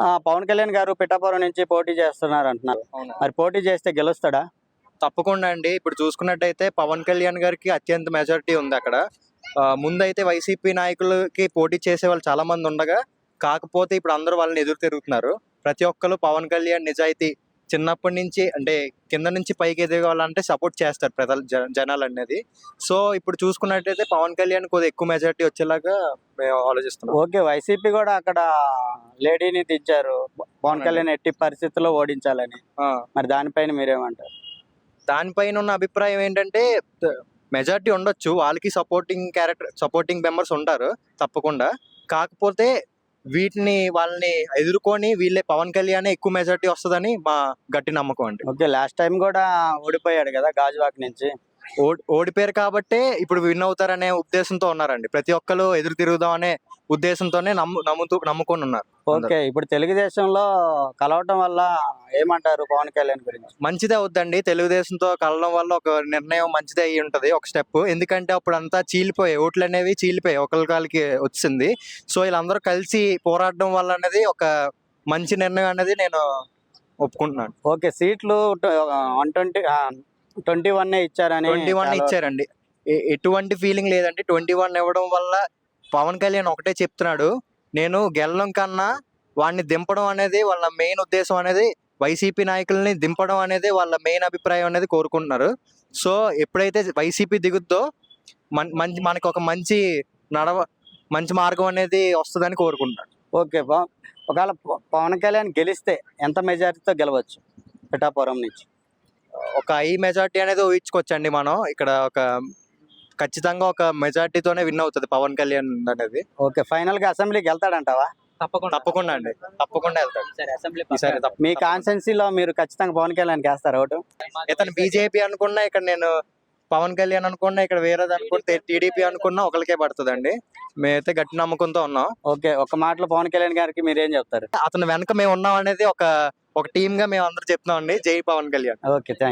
ఆ, పవన్ కళ్యాణ్ గారు పిఠాపురం నుంచి పోటీ చేస్తున్నారు అంటున్నారు మరి పోటీ చేస్తే గెలుస్తాడా? తప్పకుండా అండి. ఇప్పుడు చూసుకున్నట్టయితే పవన్ కళ్యాణ్ గారికి అత్యంత మెజారిటీ ఉంది అక్కడ. ముందైతే వైసీపీ నాయకులకి పోటీ చేసే వాళ్ళు చాలా మంది ఉండగా కాకపోతే ఇప్పుడు అందరూ వాళ్ళని ఎదురు తిరుగుతున్నారు. ప్రతి ఒక్కరు పవన్ కళ్యాణ్ నిజాయితీ చిన్నప్పటి నుంచి అంటే కింద నుంచి పైకి ఎదగాలంటే సపోర్ట్ చేస్తారు ప్రజలు జనాలు అనేది సో ఇప్పుడు చూసుకున్నట్టయితే పవన్ కళ్యాణ్ కొద్దిగా ఎక్కువ మెజారిటీ వచ్చేలాగా మేము ఆలోచిస్తున్నాం. ఓకే వైసీపీ కూడా అక్కడ లేడీని దించారు. పవన్ కళ్యాణ్ ఎట్టి పరిస్థితుల్లో ఓడించాలని. మరి దానిపైన మీరేమంటారు? దానిపైన ఉన్న అభిప్రాయం ఏంటంటే మెజారిటీ ఉండొచ్చు. వాళ్ళకి సపోర్టింగ్ క్యారెక్టర్ సపోర్టింగ్ మెంబర్స్ ఉంటారు తప్పకుండా. కాకపోతే వీటిని వాళ్ళని ఎదుర్కొని వీళ్ళే పవన్ కళ్యాణ్ ఎక్కువ మెజార్టీ వస్తుందని మా గట్టి నమ్మకం అండి. ఓకే లాస్ట్ టైం కూడా ఓడిపోయాడు కదా గాజువాక్ నుంచి. ఓడిపోయారు కాబట్టే ఇప్పుడు విన్ అవుతారనే ఉద్దేశంతో ఉన్నారండి. ప్రతి ఒక్కరు ఎదురు తిరుగుదాం అనే ఉద్దేశంతోనే నమ్ము నమ్ముతూ నమ్ముకొని ఉన్నారు ఓకే ఇప్పుడు తెలుగుదేశంలో కలవటం వల్ల ఏమంటారు పవన్ కళ్యాణ్ గురించి? మంచిదే అవుద్దండి. తెలుగుదేశంతో కలవడం వల్ల ఒక నిర్ణయం మంచిదే అయ్యి ఉంటది ఒక స్టెప్. ఎందుకంటే అప్పుడు అంతా చీలిపోయాయి ఓట్లు అనేవి చీలిపోయాయి ఒకరికి వచ్చింది. సో వీళ్ళందరూ కలిసి పోరాడడం వల్ల అనేది ఒక మంచి నిర్ణయం అనేది నేను ఒప్పుకుంటున్నాను. ఓకే సీట్లు వన్ ట్వంటీ ట్వంటీ వన్ ఇచ్చారని ట్వంటీ వన్ ఇచ్చారండి. ఎటువంటి ఫీలింగ్ లేదండి. ట్వంటీ వన్ ఇవ్వడం వల్ల పవన్ కళ్యాణ్ ఒకటే చెప్తున్నాడు. నేను గెలడం కన్నా వాడిని దింపడం అనేది వాళ్ళ మెయిన్ ఉద్దేశం అనేది వైసీపీ నాయకుల్ని దింపడం అనేది వాళ్ళ మెయిన్ అభిప్రాయం అనేది కోరుకుంటున్నారు. సో ఎప్పుడైతే వైసీపీ దిగుద్దో మన్- మంచి మనకు ఒక మంచి నడవ మంచి మార్గం అనేది వస్తుందని కోరుకుంటున్నాను. ఓకే ఒకవేళ పవన్ కళ్యాణ్ గెలిస్తే ఎంత మెజారిటీతో గెలవచ్చు? పిఠాపురం నుంచి. ఒక ఐ మెజార్టీ అనేది ఊహించుకోవచ్చండి మనం. ఇక్కడ ఒక ఖచ్చితంగా ఒక మెజార్టీతోనే విన్ అవుతుంది పవన్ కళ్యాణ్ అనేది. ఓకే ఫైనల్గా అసెంబ్లీకి వెళ్తాడంటావా? తప్పకుండా. తప్పకుండా అండి. తప్పకుండా వెళ్తాడు. సరే అసెంబ్లీ ఈసారి తప్ప- మీ కాన్స్టెన్సీలో మీరు ఖచ్చితంగా పవన్ కళ్యాణ్ వేస్తారు ఓటు? ఇతను బీజేపీ అనుకున్నా ఇక్కడ నేను పవన్ కళ్యాణ్ అనుకున్నా ఇక్కడ వేరేది అనుకుంటే టీడీపీ అనుకున్నా ఒకరికే పడుతుందండి. మేమైతే గట్టి నమ్మకంతో ఉన్నాం. ఓకే ఒక మాటలో పవన్ కళ్యాణ్ గారికి మీరు ఏం చెప్తారు? అతను వెనక మేము ఉన్నాం అనేది ఒక ఒక టీమ్గా మేము అందరూ చెప్తున్నాం అండి. జై పవన్ కళ్యాణ్. Okay thank